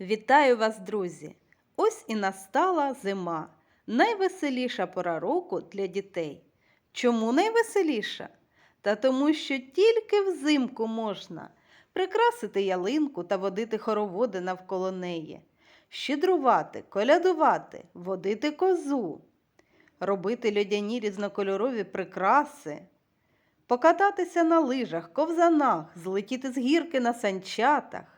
Вітаю вас, друзі! Ось і настала зима. Найвеселіша пора року для дітей. Чому найвеселіша? Та тому, що тільки взимку можна прикрасити ялинку та водити хороводи навколо неї, щедрувати, колядувати, водити козу, робити льодяні різнокольорові прикраси, покататися на лижах, ковзанах, злетіти з гірки на санчатах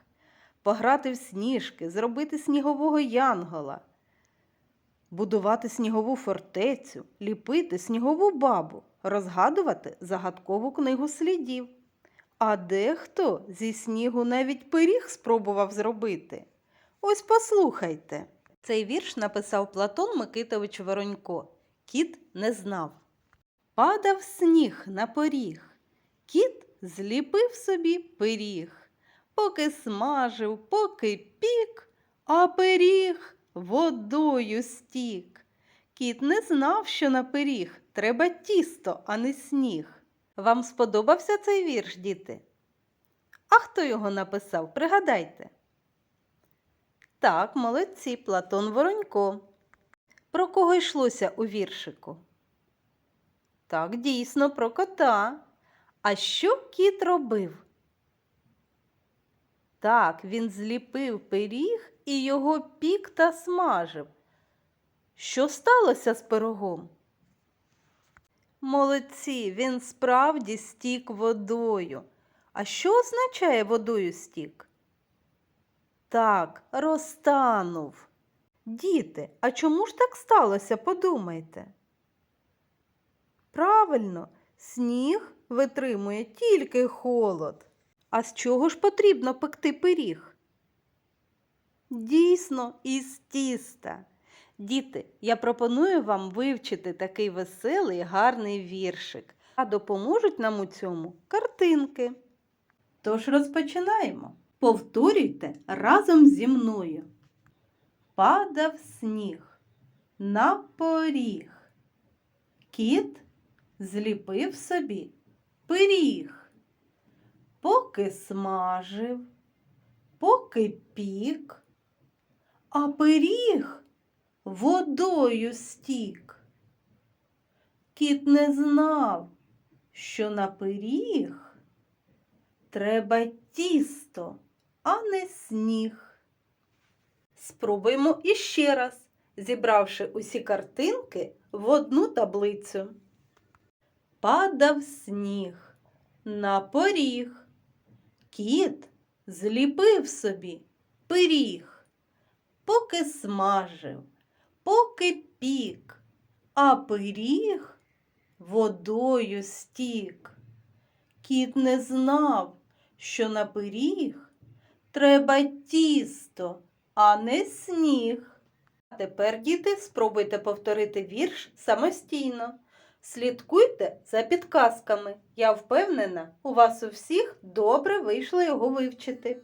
пограти в сніжки, зробити снігового янгола, будувати снігову фортецю, ліпити снігову бабу, розгадувати загадкову книгу слідів. А дехто зі снігу навіть пиріг спробував зробити. Ось послухайте. Цей вірш написав Платон Микитович Воронько. Кіт не знав. Падав сніг на поріг. Кіт зліпив собі пиріг поки смажив, поки пік, а пиріг водою стік. Кіт не знав, що на пиріг треба тісто, а не сніг. Вам сподобався цей вірш, діти? А хто його написав? Пригадайте. Так, молодці, Платон Воронько. Про кого йшлося у віршику? Так, дійсно, про кота. А що кіт робив? Так, він зліпив пиріг і його пік та смажив. Що сталося з пирогом? Молодці, він справді стік водою. А що означає водою стік? Так, розтанув. Діти, а чому ж так сталося, подумайте? Правильно, сніг витримує тільки холод. А з чого ж потрібно пекти пиріг? Дійсно, із тіста. Діти, я пропоную вам вивчити такий веселий гарний віршик, а допоможуть нам у цьому картинки. Тож розпочинаємо. Повторюйте разом зі мною. Падав сніг на поріг. Кіт зліпив собі пиріг поки смажив, поки пік, а пиріг водою стік. Кіт не знав, що на пиріг треба тісто, а не сніг. Спробуємо іще раз, зібравши усі картинки в одну таблицю. Падав сніг на поріг. Кіт зліпив собі пиріг, поки смажив, поки пік, а пиріг водою стік. Кіт не знав, що на пиріг треба тісто, а не сніг. А тепер, діти, спробуйте повторити вірш самостійно. Слідкуйте за підказками. Я впевнена, у вас у всіх добре вийшло його вивчити.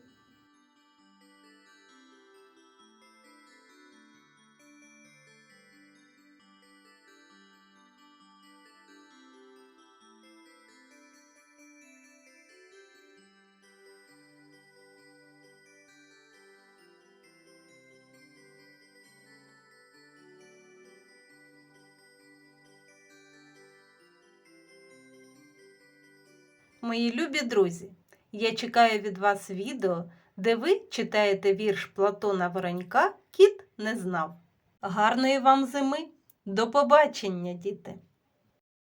Мої любі друзі, я чекаю від вас відео, де ви читаєте вірш Платона Воронька Кіт не знав. Гарної вам зими! До побачення, діти!